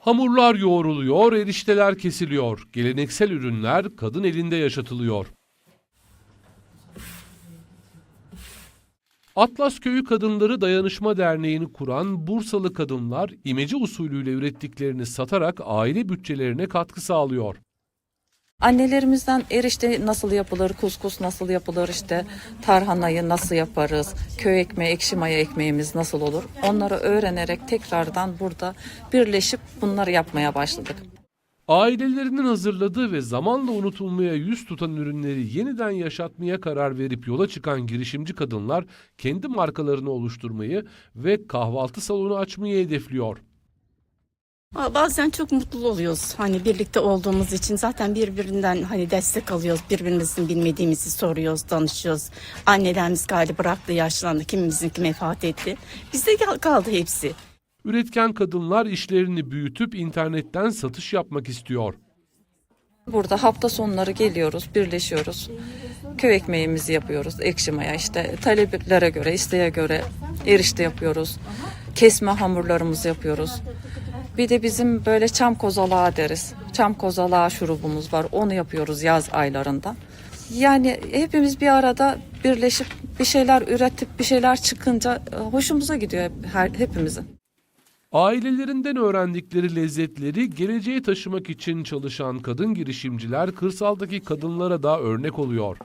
Hamurlar yoğruluyor, erişteler kesiliyor. Geleneksel ürünler kadın elinde yaşatılıyor. Atlas Köyü Kadınları Dayanışma Derneği'ni kuran Bursalı kadınlar imece usulüyle ürettiklerini satarak aile bütçelerine katkı sağlıyor. Annelerimizden erişte nasıl yapılır, kuskus nasıl yapılır, işte tarhanayı nasıl yaparız, köy ekmeği, ekşi maya ekmeğimiz nasıl olur onları öğrenerek tekrardan burada birleşip bunları yapmaya başladık. Ailelerinin hazırladığı ve zamanla unutulmaya yüz tutan ürünleri yeniden yaşatmaya karar verip yola çıkan girişimci kadınlar kendi markalarını oluşturmayı ve kahvaltı salonu açmayı hedefliyor. Bazen çok mutlu oluyoruz. Hani birlikte olduğumuz için zaten birbirinden hani destek alıyoruz. Birbirimizin bilmediğimizi soruyoruz, danışıyoruz. Annelerimiz galiba bıraktı, yaşlandı. Kimimizinki vefat etti. Bizde kaldı hepsi. Üretken kadınlar işlerini büyütüp internetten satış yapmak istiyor. Burada hafta sonları geliyoruz, birleşiyoruz. Köy ekmeğimizi yapıyoruz, ekşi maya işte taleplere göre, isteğe göre erişte yapıyoruz. Kesme hamurlarımızı yapıyoruz. Bir de bizim böyle çam kozalağı deriz. Çam kozalağı şurubumuz var. Onu yapıyoruz yaz aylarında. Yani hepimiz bir arada birleşip bir şeyler üretip bir şeyler çıkınca e, hoşumuza gidiyor her, hepimizin. Ailelerinden öğrendikleri lezzetleri geleceğe taşımak için çalışan kadın girişimciler kırsaldaki kadınlara da örnek oluyor.